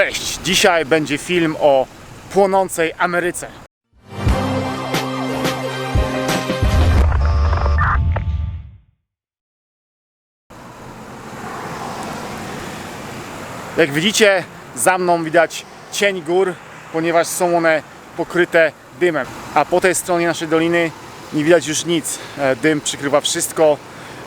Cześć! Dzisiaj będzie film o płonącej Ameryce. Jak widzicie, za mną widać cień gór, ponieważ są one pokryte dymem. A po tej stronie naszej doliny nie widać już nic. E, Dym przykrywa wszystko.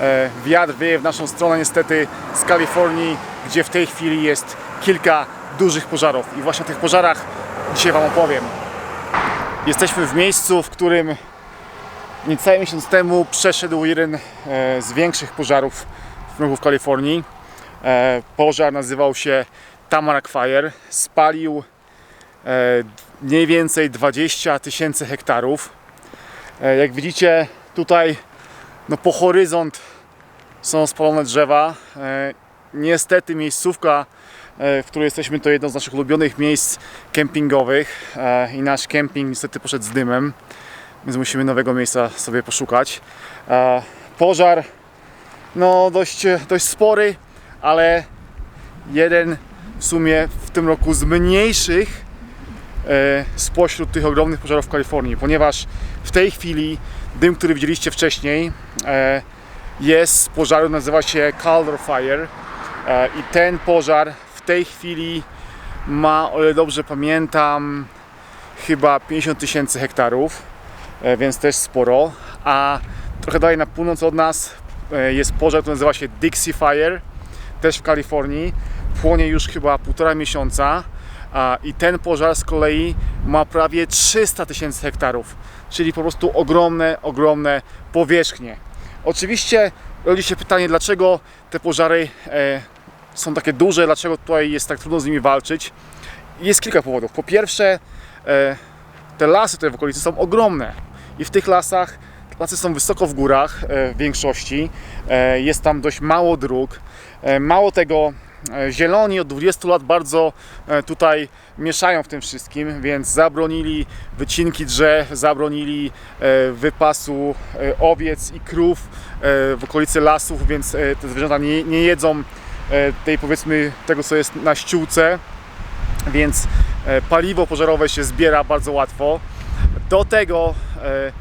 E, Wiatr wieje w naszą stronę niestety z Kalifornii, gdzie w tej chwili jest kilka dużych pożarów. I właśnie o tych pożarach dzisiaj Wam opowiem. Jesteśmy w miejscu, w którym niecały miesiąc temu przeszedł jeden e, z większych pożarów w roku w Kalifornii. E, Pożar nazywał się Tamarack Fire. Spalił e, mniej więcej 20 tysięcy hektarów. Jak widzicie tutaj no po horyzont są spalone drzewa. Niestety miejscówka, w której jesteśmy to jedno z naszych ulubionych miejsc kempingowych e, i nasz kemping niestety poszedł z dymem, więc musimy nowego miejsca sobie poszukać. E, Pożar no dość, dość spory, ale jeden w sumie w tym roku z mniejszych e, spośród tych ogromnych pożarów w Kalifornii, ponieważ w tej chwili dym, który widzieliście wcześniej, e, jest z pożaru, nazywa się Calder Fire e, i ten pożar tej chwili ma, o ile dobrze pamiętam, chyba 50 tysięcy hektarów, e, więc też sporo, a trochę dalej na północ od nas e, jest pożar, który nazywa się Dixie Fire, też w Kalifornii, płonie już chyba półtora miesiąca i ten pożar z kolei ma prawie 300 tysięcy hektarów, czyli po prostu ogromne, ogromne powierzchnie. Oczywiście rodzi się pytanie, dlaczego te pożary e, są takie duże, dlaczego tutaj jest tak trudno z nimi walczyć. Jest kilka powodów. Po pierwsze, e, te lasy tutaj w okolicy są ogromne i w tych lasach lasy są wysoko w górach e, w większości. E, Jest tam dość mało dróg. Mało tego, zieloni od 20 lat bardzo tutaj mieszają w tym wszystkim, więc zabronili wycinki drzew, zabronili wypasu owiec i krów w okolicy lasów, więc te zwierzęta nie, nie jedzą tej powiedzmy tego co jest na ściółce więc e, paliwo pożarowe się zbiera bardzo łatwo. Do tego e,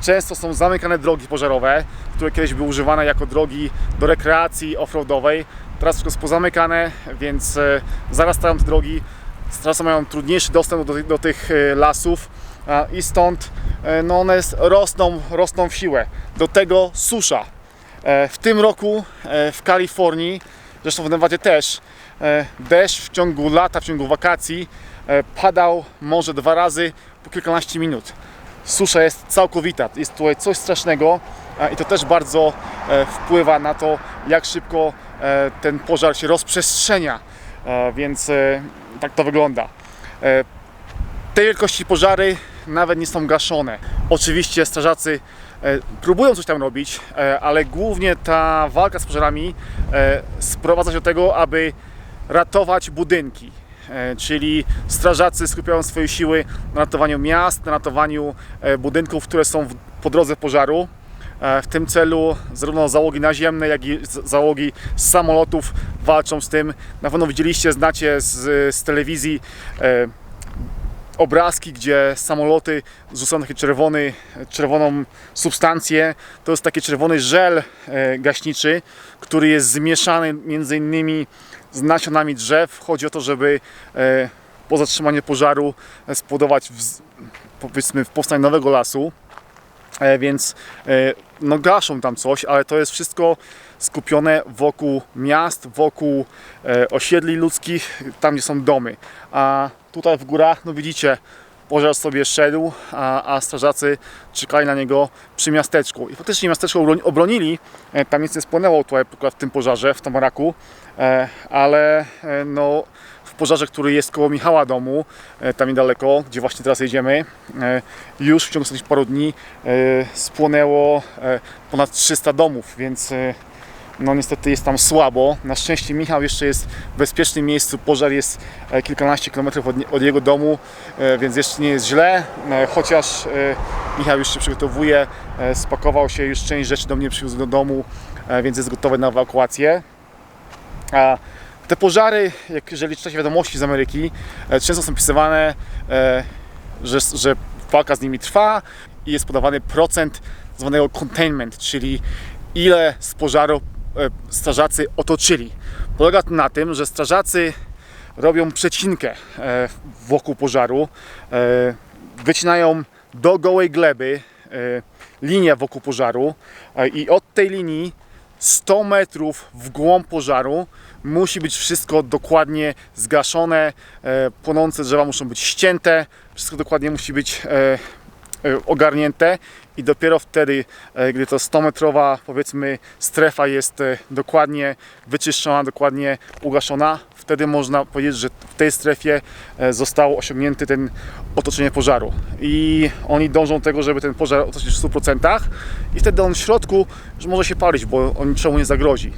często są zamykane drogi pożarowe, które kiedyś były używane jako drogi do rekreacji offroadowej. Teraz wszystko jest pozamykane, więc e, zarastają te drogi. Strażacy mają trudniejszy dostęp do, do tych e, lasów i stąd e, no one rosną, rosną w siłę. Do tego susza. E, W tym roku e, w Kalifornii, zresztą w Nevadzie też, e, deszcz w ciągu lata, w ciągu wakacji e, padał może dwa razy po kilkanaście minut. Susza jest całkowita, jest tutaj coś strasznego i to też bardzo e, wpływa na to, jak szybko ten pożar się rozprzestrzenia, więc tak to wygląda. Tej wielkości pożary nawet nie są gaszone. Oczywiście strażacy próbują coś tam robić, e, ale głównie ta walka z pożarami e, sprowadza się do tego, aby ratować budynki. E, Czyli strażacy skupiają swoje siły na ratowaniu miast, na ratowaniu e, budynków, które są po drodze pożaru. E, W tym celu zarówno załogi naziemne, jak i załogi samolotów walczą z tym. Na pewno widzieliście, znacie z, z telewizji e, obrazki, gdzie samoloty rzucają taki czerwony, czerwoną substancję. To jest taki czerwony żel e, gaśniczy, który jest zmieszany między innymi z nasionami drzew. Chodzi o to, żeby e, po zatrzymaniu pożaru e, spowodować powiedzmy powstanie nowego lasu. E, Więc e, no gaszą tam coś, ale to jest wszystko skupione wokół miast, wokół e, osiedli ludzkich, tam gdzie są domy. A tutaj w górach, no widzicie, pożar sobie szedł, a, a strażacy czekali na niego przy miasteczku. I faktycznie miasteczko obro- obronili, tam nic nie spłonęło tutaj w tym pożarze, w Tamaraku, ale no pożarze, który jest koło Michała domu, e, tam niedaleko, gdzie właśnie teraz jedziemy, e, już w ciągu ostatnich paru dni e, spłonęło ponad 300 domów, więc no niestety jest tam słabo. Na szczęście Michał jeszcze jest w bezpiecznym miejscu. Pożar jest kilkanaście kilometrów od, jego domu, więc jeszcze nie jest źle. Chociaż Michał już się przygotowuje, spakował się, już część rzeczy do mnie przywiózł do domu, więc jest gotowy na ewakuację. A Te pożary, jak jeżeli czyta się wiadomości z Ameryki, e, często są pisywane, e, że, że walka z nimi trwa i jest podawany procent zwanego containment, czyli ile z pożaru e, strażacy otoczyli. Polega to na tym, że strażacy robią przecinkę wokół pożaru, wycinają do gołej gleby linię wokół pożaru i od tej linii 100 metrów w głąb pożaru. Musi być wszystko dokładnie zgaszone, e, płonące drzewa muszą być ścięte, wszystko dokładnie musi być e, ogarnięte i dopiero wtedy, e, gdy to 100 metrowa powiedzmy strefa jest e, dokładnie wyczyszczona, dokładnie ugaszona, wtedy można powiedzieć, że w tej strefie e, zostało osiągnięty ten otoczenie pożaru. I oni dążą do tego, żeby ten pożar otoczyć w 100% i wtedy on w środku już może się palić, bo on niczemu nie zagrozi.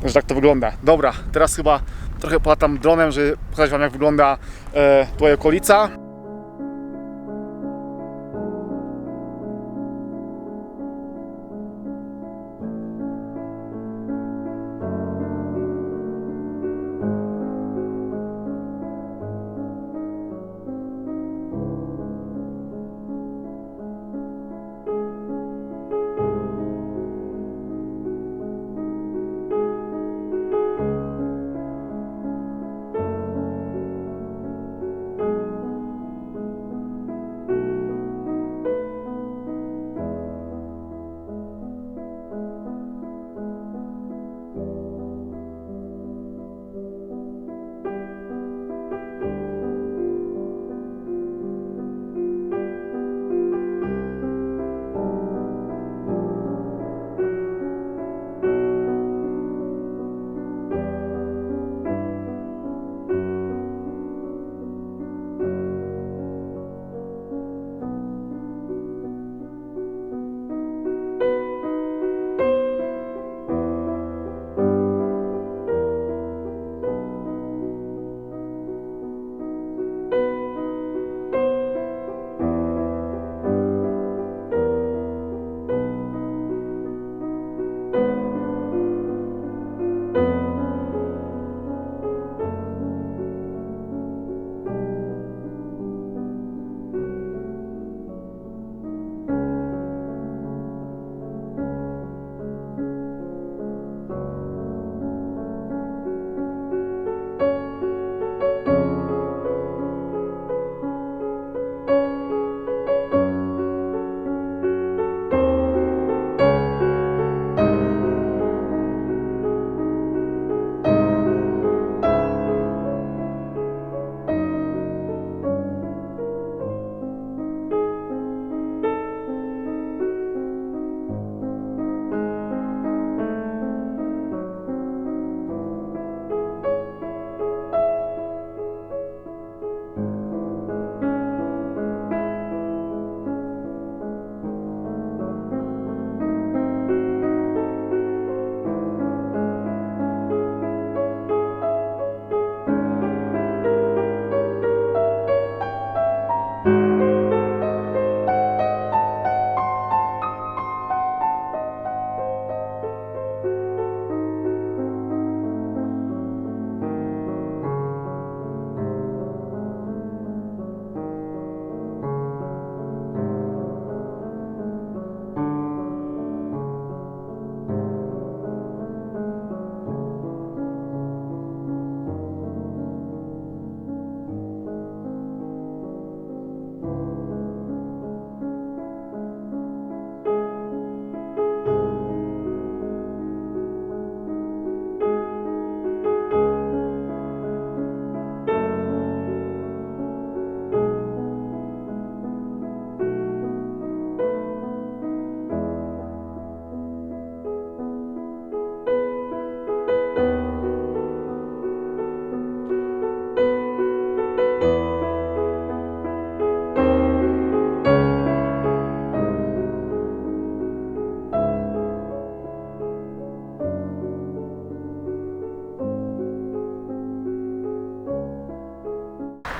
Także tak to wygląda. Dobra, teraz chyba trochę polatam dronem, żeby pokazać Wam jak wygląda e, tutaj okolica.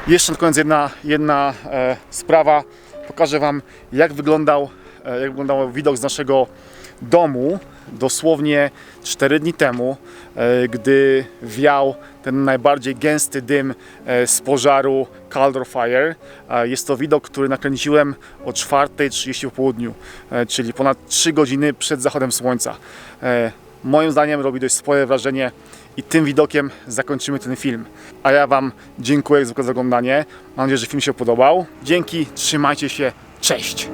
Jeszcze na koniec jedna, jedna e, sprawa. Pokażę Wam, jak wyglądał, e, jak wyglądał widok z naszego domu, dosłownie 4 dni temu, e, gdy wiał ten najbardziej gęsty dym e, z pożaru Caldor Fire. E, Jest to widok, który nakręciłem o 4.30 po południu, e, czyli ponad 3 godziny przed zachodem słońca. E, Moim zdaniem robi dość spore wrażenie i tym widokiem zakończymy ten film. A ja Wam dziękuję za oglądanie. Mam nadzieję, że film się podobał. Dzięki, trzymajcie się, cześć!